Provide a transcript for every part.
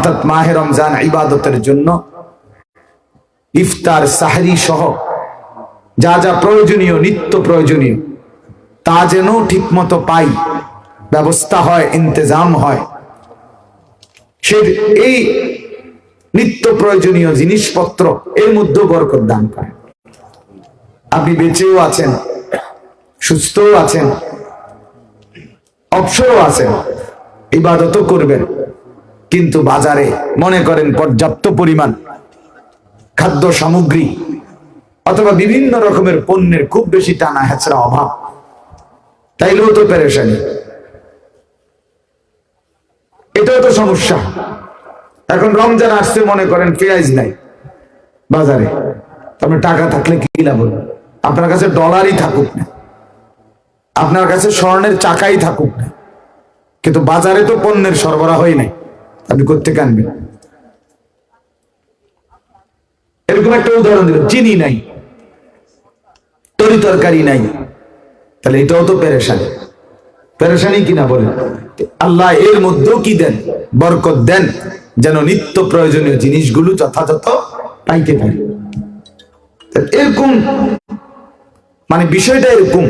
অর্থাৎ মাহে রমজান ইবাদতের জন্য ইফতার, সাহরি সহ যা যা প্রয়োজনীয়, নিত্য প্রয়োজনীয়, তা যেন ঠিকমতো পাই, ব্যবস্থা হয়, ইন্তজাম হয়। সে এই নিত্য প্রয়োজনীয় জিনিসপত্র এর মধ্যেও বরকত দান পায় আপনি বেঁচেও আছেন, সুস্থও আছেন, অবসরও আছেন, ইবাদতও করবেন। কিন্তু বাজারে মনে করেন পর্যাপ্ত পরিমাণ খাদ্য সামগ্রী অথবা বিভিন্ন রকমের পণ্যের খুব বেশি টানা হেঁচড়া অভাব। তাইলেও তো পেরেশানি। এটাও তো সমস্যা। এখন রমজান আসছে, মনে করেন পেঁয়াজ নাই বাজারে। তবে টাকা থাকলে কি লাভ হলো? আপনার কাছে ডলারই থাকুক না। আপনার কাছে স্বর্ণের চাকাই থাকুক না। কিন্তু বাজারে তো পণ্যের সরবরাহই নাই। আপনি করতে কানবেন এরকম একটা উদাহরণ দিল চিনি নাই, তরি তরকারি নাই। তাহলে এটাও তো পেরেশানি। পেরেশানি কিনা বলে আল্লাহ এর মধ্যেও কি দেন? বরকত দেন, যেন নিত্য প্রয়োজনীয় জিনিসগুলো যথাযথ পাইতে পারি। এরকম মানে বিষয়টা এরকম।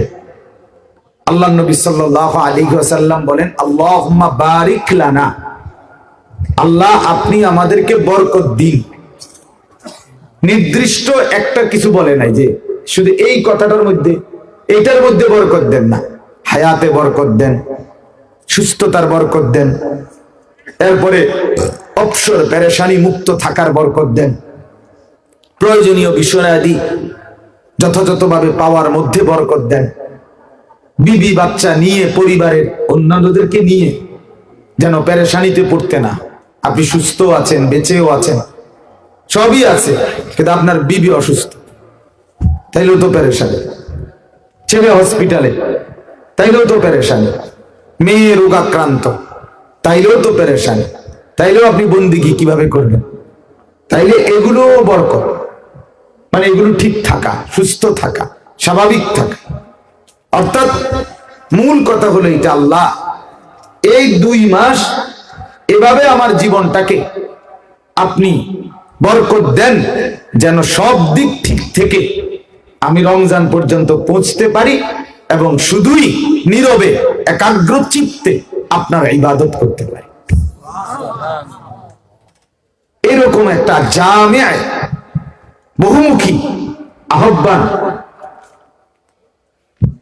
আল্লাহ নবী সাল্লাল্লাহু আলাইহি ওয়াসাল্লাম বলেন, আল্লাহুম্মা বারিক লানা। আল্লাহ, আপনি আমাদেরকে বরকত দিন। নির্দিষ্ট একটা কিছু বলে নাই যে, শুধু এই কথাটার মধ্যে, এইটার মধ্যে বরকত দেন না। হায়াতে বরকত দেন, সুস্থতার বরকত দেন, এরপরে অবসর পেরেশানি মুক্ত থাকার বরকত দেন। প্রয়োজনীয় বিষয়াদি যথাযথভাবে পাওয়ার মধ্যে বরকত দেন। বিবি, বাচ্চা নিয়ে, পরিবারের অন্যান্যদেরকে নিয়ে যেন পেরেশানিতে পড়তে না আপনি সুস্থ আছেন, বেঁচেও আছেন, সবই আছে, কিন্তু আপনার বিবি অসুস্থ। তাইলেও তো পেরেশানি। ছেলে হসপিটালে তাইলেও তো পেরেশানি। মেয়ে রোগাক্রান্ত তাইলেও তো পেরেশানি। তাইলেও আপনি বন্দিগি কীভাবে করবেন? তাইলে এগুলো বরকত। মানে এগুলো ঠিক থাকা, সুস্থ থাকা, স্বাভাবিক থাকা। অর্থাৎ মূল কথা হলো এটা আল্লাহ। এই দুই মাস এভাবে আমার জীবনটাকে আপনি বরকত দেন যেন সব দিক ঠিক থেকে আমি রমজান পর্যন্ত পৌঁছতে পারি এবং শুধুই নীরবে, একাগ্র চিত্তে আপনার ইবাদত করতে পারি। এরকম একটা জামিয়ায় বহুমুখী আহ্বান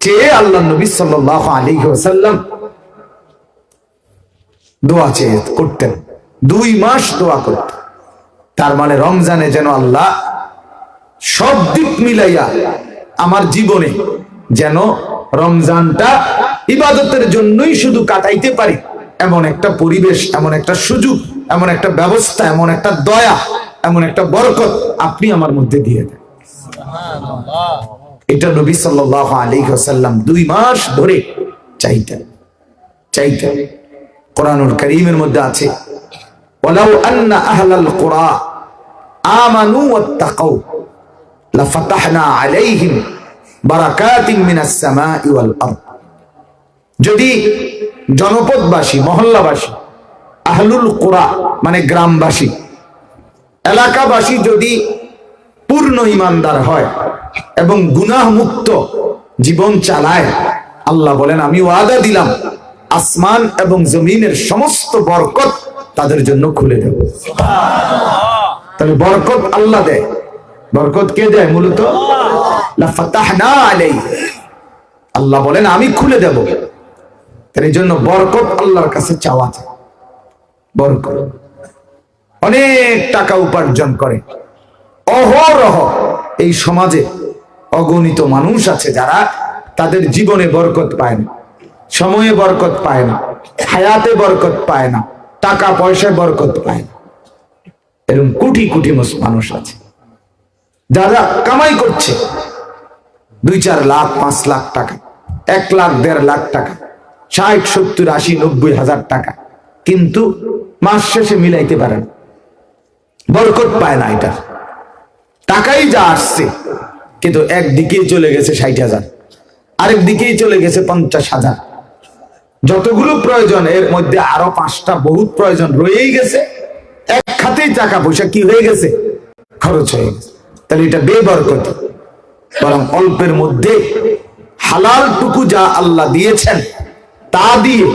চেয়ে আল্লাহ নবী সাল্লাহ আলী ওসাল্লাম দোয়া চেয়ে করতেন। দুই মাস দোয়া করতেন। তার মানে রমজানে যেন আল্লাহ সব দিক মিলাইয়া আমার জীবনে যেন রমজানটা ইবাদতের জন্যই শুধু কাটাইতে পারি। এমন একটা পরিবেশ, এমন একটা সুযোগ, এমন একটা ব্যবস্থা, এমন একটা দয়া, এমন একটা বরকত আপনি আমার মধ্যে দিয়ে দেন। এটা নবী সাল্লাহ আলী সাল্লাম দুই মাস ধরে চাইতেন চাইতেন। কোরআনুল করিমের মধ্যে আছে। যদি জনপদবাসী, মহল্লাবাসী, আহলুল কোরআ মানে গ্রামবাসী, এলাকাবাসী যদি পূর্ণ ইমানদার হয় এবং গুনাহ মুক্ত জীবন চালায়, আল্লাহ বলেন, আমি ওয়াদা দিলাম আসমান এবং জমিনের সমস্ত বরকত তাদের জন্য খুলে দেব। তবে বরকত আল্লাহ দেয়। বরকত কে দেয় মূলত? আল্লাহ বলেন, আমি খুলে দেব। তার জন্য বরকত আল্লাহর কাছে চাওয়া যায়। বরকত। অনেক টাকা উপার্জন করে। অহরহ এই সমাজে অগণিত মানুষ আছে যারা তাদের জীবনে বরকত পায় না। সময়ে বরকত পায় না, হায়াতে বরকত পায় না, টাকা পয়সায় বরকত পায় না। এরকম কোটি কোটি মানুষ আছে। যারা কামাই করছে, দুই চার লাখ, পাঁচ লাখ টাকা, এক লাখ, দেড় লাখ টাকা, ষাট, সত্তর, আশি, নব্বই হাজার টাকা, কিন্তু মাস শেষে মিলাইতে পারে না। বরকত পায় না এটা টাকাই যা আসছে, কিন্তু একদিকেই চলে গেছে ষাট হাজার আরেক দিকেই চলে গেছে পঞ্চাশ হাজার। যতগুলো প্রয়োজন, এর মধ্যে আরও পাঁচটা বহুত প্রয়োজন রয়েই গেছে। এক খাতেই টাকা পয়সা কি হয়ে গেছে? খরচ হয়ে গেছে। তাহলে এটা বেবরকত। বরং অল্পের মধ্যে হালাল টুকু যা আল্লাহ দিয়েছেন, তা দিয়ে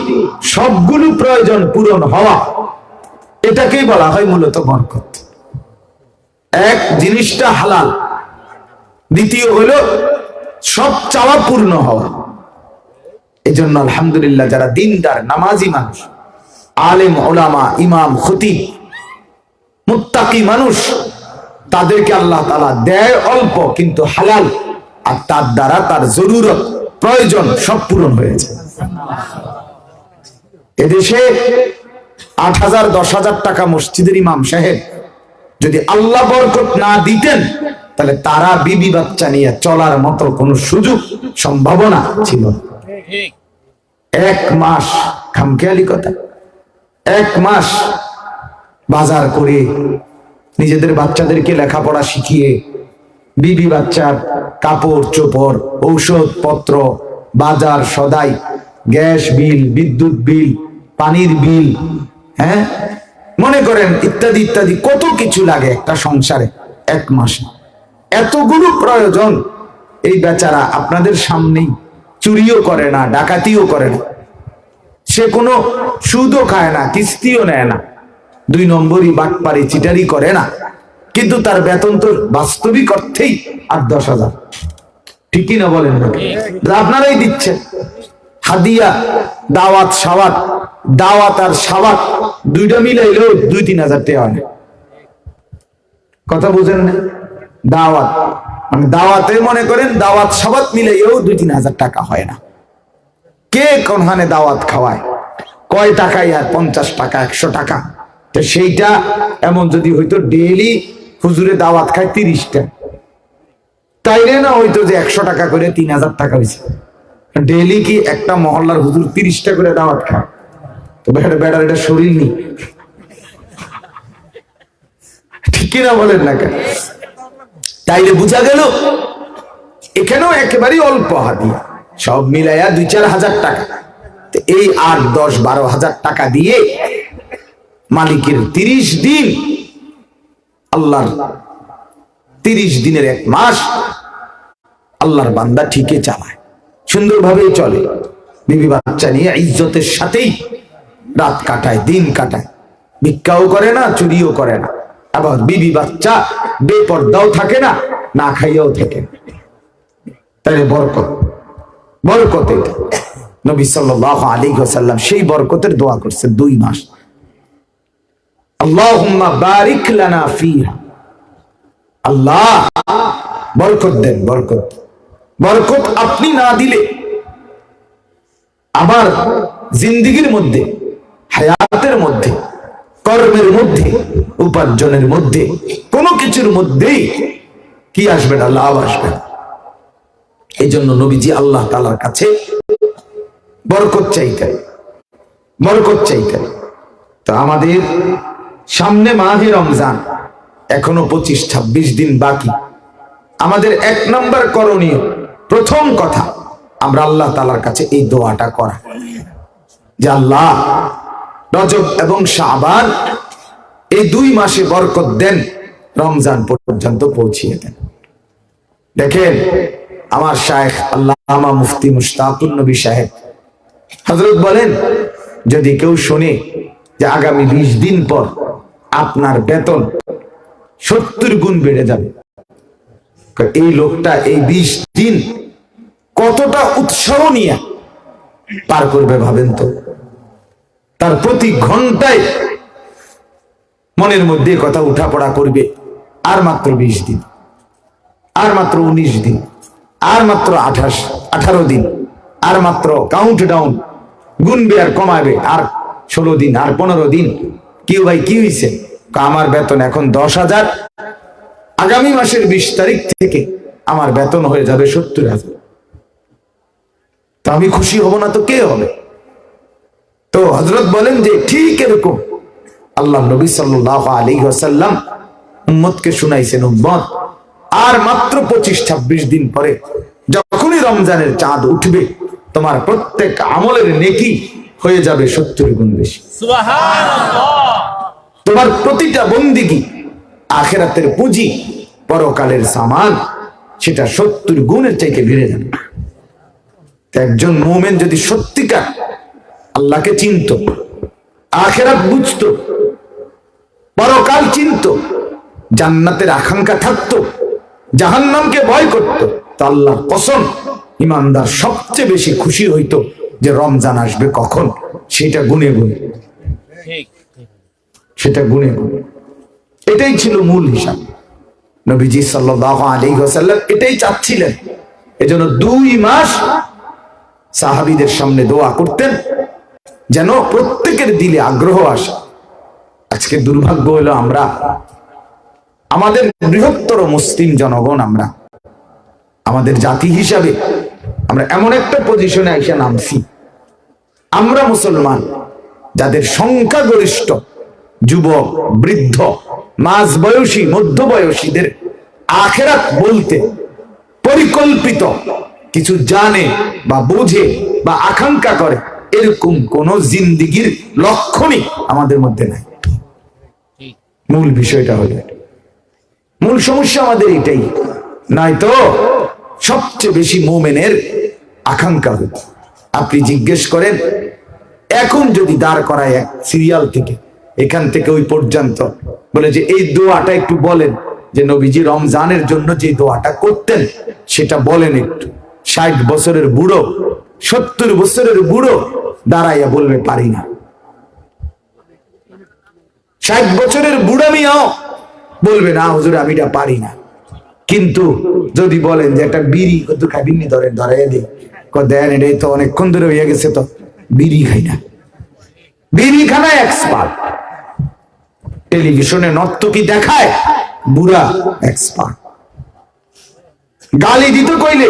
সবগুলো প্রয়োজন পূরণ হওয়া, এটাকেই বলা হয় মূলত বরকত। এক, জিনিসটা হালাল। দ্বিতীয় হলো, সব চাওয়া পূর্ণ হওয়া। এই জন্য আলহামদুলিল্লাহ যারা দিনদার, নামাজি মানুষ, আলেম ওলামা ইমাম, খতিব, মুত্তাকি মানুষ, তাদেরকে আল্লাহ তালা দেয় অল্প কিন্তু হালাল আর তার দ্বারা তার জরুরত, প্রয়োজন সব পূরণ হয়েছে এদেশে আট হাজার, দশ হাজার টাকা মসজিদের ইমাম সাহেব যদি আল্লাহ বরকত না দিতেন, তাহলে তারা বিবি বাচ্চা নিয়ে চলার মতো কোনো সুযোগ, সম্ভাবনা ছিল না। এক মাস, খামখেয়ালি কথা। এক মাস বাজার করে নিজেদের বাচ্চাদেরকে লেখাপড়া শিখিয়ে, বিবি বাচ্চার কাপড়, চোপড় ঔষধ পত্র বাজার সদাই, গ্যাস বিল, বিদ্যুৎ বিল, পানির বিল হ্যাঁ? মনে করেন ইত্যাদি ইত্যাদি, কত কিছু লাগে একটা সংসারে এক মাসে। এতগুলো প্রয়োজন। এই বেচারা আপনাদের সামনেই চুরিও করে না ডাকাতিও করে না। সে কোনো সুদও খায় না কিস্তিও নেয় না। দুই নম্বরই বাটপারি চিটারি করে না। কিন্তু তার বেতন তো বাস্তবিক অর্থেই আট দশ হাজার। ঠিকই না বলেন আপনারাই দিচ্ছেন। হাদিয়া দাওয়াত সাওয়াত। দাওয়াত আর সাওয়াত দুইটা মিলে মিলাইলেও দুই তিন হাজার টাকা হয় কথা বুঝেন না? দাওয়াত। দাওয়াতে মনে করেন দাওয়াত সাবাত মিলাইয়েও দুই তিন হাজার টাকা হয় না। কে কোনখানে দাওয়াত খাওয়ায়? কয় টাকায় আর পঞ্চাশ টাকা, একশো টাকা? তো সেইটা এমন যদি হইতো ডেইলি হুজুরে দাওয়াত খায় তিরিশটা। তাইলে না হইতো যে একশো টাকা করে তিন হাজার টাকা হয়েছে ডেইলি কি একটা মহল্লার হুজুর তিরিশটা করে দাওয়াত খায়? তো বেড়া বেড়ার এটা শরীর নেই। ঠিক কিনা বলেন না কেন? তাইলে বোঝা গেল এখানেও একেবারেই অল্প হাদিয়া সব মিলাইয়া দুই চার হাজার টাকা। এই আট, দশ, বারো হাজার টাকা দিয়ে মালিকের তিরিশ দিন, আল্লাহর তিরিশ দিনের এক মাস আল্লাহর বান্দা ঠিকই চালায়। সুন্দরভাবেই চলে। বিবি বাচ্চা নিয়ে ইজ্জতের সাথেই রাত কাটায়, দিন কাটায়। ভিক্ষাও করে না, চুরিও করে না। আবার বিবি বাচ্চা বেপর্দাও থাকে না না খাইয়াও থাকে। তাহলে বরকত। বরকত এটা। নবী সাল্লাহ আলী সাল্লাম সেই বরকতের দোয়া করছে দুই মাস। আল্লাহ, বরকত দেন, বরকত। বরকত আপনি না দিলে আমার জিন্দিগির মধ্যে, হায়াতের মধ্যে কর্মের মধ্যে, উপার্জনের মধ্যে, কোনো কিছুর মধ্যেই কি আসবে না, লাভ আসবে না। এই জন্য নবীজি আল্লাহ তালার কাছে বরকত চাইতেন বরকত চাইতেন। তো আমাদের সামনে মাহে রমজান, এখনও পঁচিশ, ছাব্বিশ দিন বাকি। আমাদের এক নম্বর করণীয়, প্রথম কথা, আমরা আল্লাহ তালার কাছে এই দোয়াটা করা। যে আল্লাহ রজব এবং শাবান এই দুই মাসে বরকত দেন, রমজান পর্যন্ত পৌঁছিয়ে দেন। দেখেন, আমার শায়েখ আল্লামা মুফতি মুশতাকুর নবী সাহেব হজরত বলেন, যদি কেউ শুনে যে আগামী বিশ দিন পর আপনার বেতন সত্তর গুণ বেড়ে যাবে এই লোকটা এই বিশ দিন কতটা উৎসাহ নিয়ে পার করবে ভাবেন তো? তার প্রতি ঘন্টায় মনের মধ্যে কথা উঠাপড়া করবে। আর মাত্র বিশ দিন। আর মাত্র উনিশ দিন। আর মাত্র আঠাশ, আঠারো দিন। আর মাত্র কাউন্ট ডাউন গুনবে আর কমাবে। আর ষোলো দিন, আর পনেরো দিন। কি ভাই, কি হয়েছে আমার বেতন এখন দশ হাজার। আগামী মাসের বিশ তারিখ থেকে আমার বেতন হয়ে যাবে সত্তর হাজার। তো আমি খুশি হব না তো কে হবে? তো হজরত বলেন যে ঠিক এরকম। আল্লাহ নবী সাল্লাহ আলী ওসাল্লাম উম্মতকে শুনাইছেন উম্মত। আর মাত্র পঁচিশ ছাব্বিশ দিন পরে যখনই রমজানের চাঁদ উঠবে তোমার প্রত্যেক আমলের নেকি হয়ে যাবে সত্তর গুণ বেশি। তোমার প্রতিটা বন্দিগি আখেরাতের পুঁজি পরকালের সামান সেটা সত্তর গুণের চাইতে বেড়ে যাবে। একজন মোমেন যদি সত্যিকার আল্লাহকে চিনত আখেরাত বুঝতো পরকাল চিনত জান্নাতের আকাঙ্ক্ষা থাকতো জাহান্নামকে ভয় করত তা আল্লাহর কসম ইমানদার সবচেয়ে বেশি খুশি হইতো যে রমজান আসবে কখন? সেটা গুনে গুনে। সেটা গুনে গুনে। এটাই ছিল মূল হিসাব। নবীজি সাল্লাহ আলী হোসাল্লাম এটাই চাচ্ছিলেন। এজন্য দুই মাস সাহাবিদের সামনে দোয়া করতেন। যেন প্রত্যেকের দিলে আগ্রহ আসে। আজকে দুর্ভাগ্য হলো আমরা, আমাদের বৃহত্তর মুসলিম জনগণ আমরা, আমাদের জাতি হিসাবে আমরা এমন একটা পজিশনে আইসা নামছি। আমরা মুসলমান, যাদের সংখ্যাগরিষ্ঠ যুবক, বৃদ্ধ মাঝ বয়সী মধ্য বয়সীদের আখেরাত বলতে পরিকল্পিত কিছু জানে বা বোঝে বা আকাঙ্ক্ষা করে। এরকম কোন জিন্দিগির লক্ষণই আমাদের মধ্যে নাই। মূল বিষয়টা হলো মূল সমস্যা আমাদের এটাই। নয়তো সবচেয়ে বেশি মোমেনের আকাঙ্ক্ষা হতো আপনি জিজ্ঞেস করেন, এখন যদি দাঁড় করায় এক সিরিয়াল থেকে, এখান থেকে ওই পর্যন্ত, বলে যে এই দোয়াটা একটু বলেন, যে নবীজি রমজানের জন্য যে দোয়াটা করতেন, সেটা বলেন একটু। ষাট বছরের বুড়ো সত্তর বছরের বুড়ো দাঁড়াইয়া বলবে, পারি না। ষাট বছরের বুড়ো বুড়ামিয়াও বলবে, না হুজুর, আমি এটা পারি না। কিন্তু যদি বলেন যে একটা বিড়ি কত খাবিনি ধরেন ধরাই দিই দেন, এটাই তো অনেকক্ষণ ধরে গেছে তো। বিড়ি খাই না। বিড়ি খানা এক্সপার্ট টেলিভিশনে নর্তকি দেখায়, বুড়া এক্সপার্ট গালি দিতে কইলে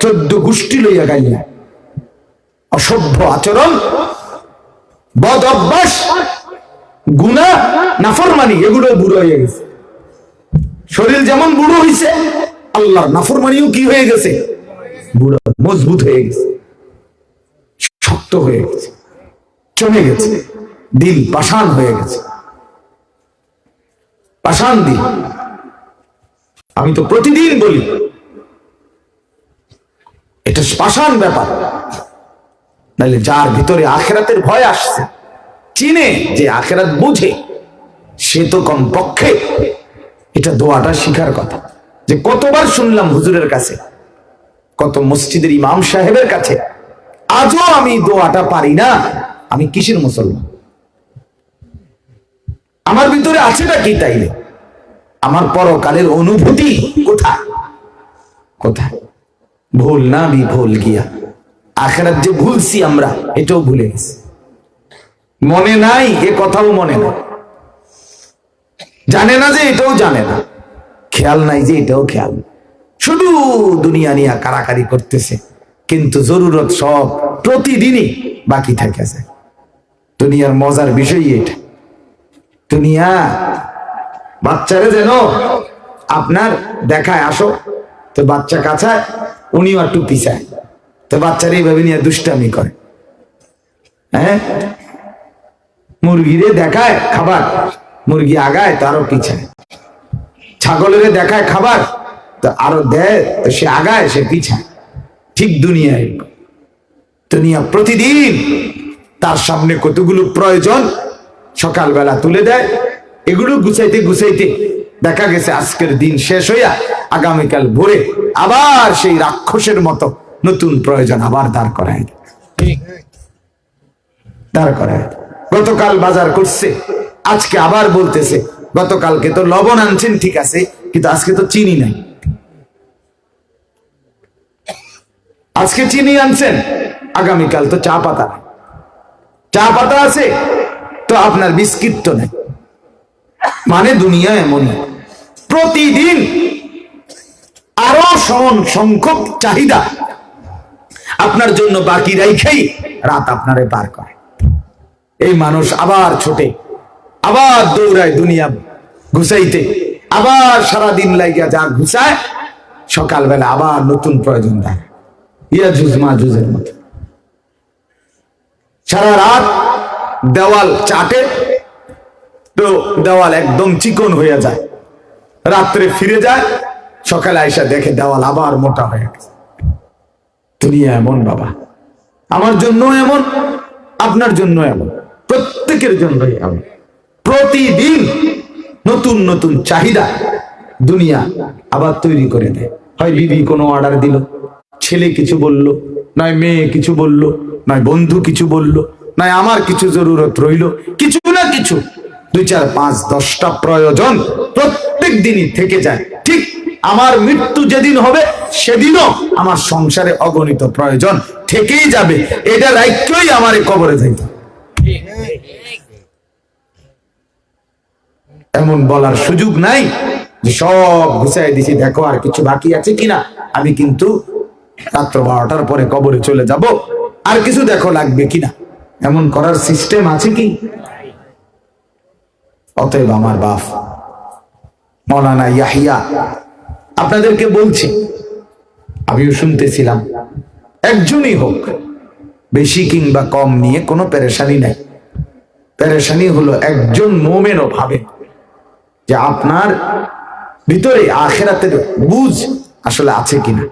চোদ্দ গোষ্ঠী লইয়া গাইয়া। অসভ্য আচরণ, বদ অভ্যাস, গুণা, নাফরমানি, এগুলো বুড়ো হয়ে গেছে। শরীর যেমন বুড়ো হয়েছে আল্লাহর নাফরমানিও কি হয়ে গেছে? বুড়ো, মজবুত হয়ে গেছে। শক্ত হয়ে গেছে। চলে গেছে। দিল পাষাণ হয়ে গেছে। পাষাণ দিল। আমি তো প্রতিদিন বলি, এটা পাষাণ ব্যাপার। নাহলে যার ভিতরে আখেরাতের ভয় আসছে, চিনে যে আখেরাত বুঝে, সে তো কমপক্ষে এটা দোয়াটা শিখার কথা। যে কতবার শুনলাম হুজুরের কাছে, কত মসজিদের ইমাম সাহেবের কাছে, আজও আমি দোয়াটা পারি না, আমি কিসের মুসলমান? আমার ভিতরে আছেটা কি তাইলে আমার পরকালের অনুভূতি কোথায়? কোথায়? ভুল না আমি ভুল গিয়া। আখেরাত যে ভুলছি আমরা, এটাও ভুলে গেছি। মনে নাই, এ কথাও মনে নাই। জানে না যে এটাও জানে না। খেয়াল নাই যে এটাও খেয়াল শুধু দুনিয়া নিয়ে কারাকারি করতেছে, কিন্তু জরুরত সব প্রতিদিনই বাকি থাকেছে দুনিয়ার মজার বিষয় এটা। দুনিয়া, বাচ্চারা যেন আপনার দেখায়, আসো। তো বাচ্চা কাছায়, উনিও একটু পিছায় তো বাচ্চারা এইভাবে নিয়ে দুষ্টামি করে। হ্যাঁ? মুরগিরে দেখায় খাবার, মুরগি আগায় তারও পিছায়। ছাগলের দেখায় খাবার, তো আরও দেয়, তো সে আগায়, সে পিছায়। ঠিক দুনিয়ায় দুনিয়া প্রতিদিন তার সামনে কতগুলো প্রয়োজন সকালবেলা তুলে দেয়। এগুলো গুছাইতে গুছাইতে দেখা গেছে আজকের দিন শেষ হইয়া আগামীকাল ভোরে আবার সেই রাক্ষসের মতো নতুন প্রয়োজন আবার দাঁড় করায়। দাঁড় করায়। গতকাল বাজার করছে আজকে আবার বলতেছে গতকালকে তো লবণ আনছেন ঠিক আছে কিন্তু আজকে তো চিনি নাই। আজকে চিনি আনছেন আগামীকাল তো চা পাতা চা পাতা আছে তো আপনার বিস্কিট তো নেই। মানে দুনিয়া এমনই। প্রতিদিন আরও সমান সংখ্যক চাহিদা আপনার জন্য বাকি রাইখেই রাত আপনারে পার করে। এই মানুষ আবার ছোটে, আবার দৌড়ায় দুনিয়া ঘুষাইতে, আবার সারা দিন লাগিয়া যা ঘুষায়, সকালবেলা আবার নতুন প্রয়োজন দেয়। ইয়া জুজ মা জুজের মতো। সারা রাত দেওয়াল চাটে, তো দেওয়াল একদম চিকন হয়ে যায়। রাত্রে ফিরে যায়, সকালে আইসা দেখে দেওয়াল আবার মোটা হয়ে গেছে। দুনিয়া এমন বাবা। আমার জন্য এমন, আপনার জন্য এমন, প্রত্যেকের জন্যই এমন। প্রতিদিন নতুন নতুন চাহিদা দুনিয়া আবার তৈরি করে দেয়। হয় বিবি কোনো অর্ডার দিল, ছেলে কিছু বলল, নয় মেয়ে কিছু বলল, নয় বন্ধু কিছু বলল, নয় আমার কিছু জরুরত রইল, কিছু না কিছু। দুই চার পাঁচ দশটা প্রয়োজন প্রত্যেক দিনই থেকে যায়। ঠিক আমার মৃত্যু যেদিন হবে, সেদিনও আমার সংসারে অগণিত প্রয়োজন থেকেই যাবে। এটা রাইক্যই আমার কবরে যাইতে এমন বলার সুযোগ নাই যে সব ঘুষাই দিছি, দেখো আর কিছু বাকি আছে কিনা? আমি কিন্তু রাত্র বারোটার পরে কবরে চলে যাব। আর কিছু দেখো লাগবে কিনা? এমন করার সিস্টেম আছে কি? অতএব আমার বাপ, মৌলানা ইয়াহিয়া আপনাদেরকে বলছি, আমিও শুনতেছিলাম, একজনই হোক, বেশি কিংবা কম নিয়ে কোনো পেরেশানি নাই। পেরেশানি হলো একজন মোমেনও ভাবে যে আপনার ভিতরে আখেরাতের বুঝ আসলে আছে কিনা।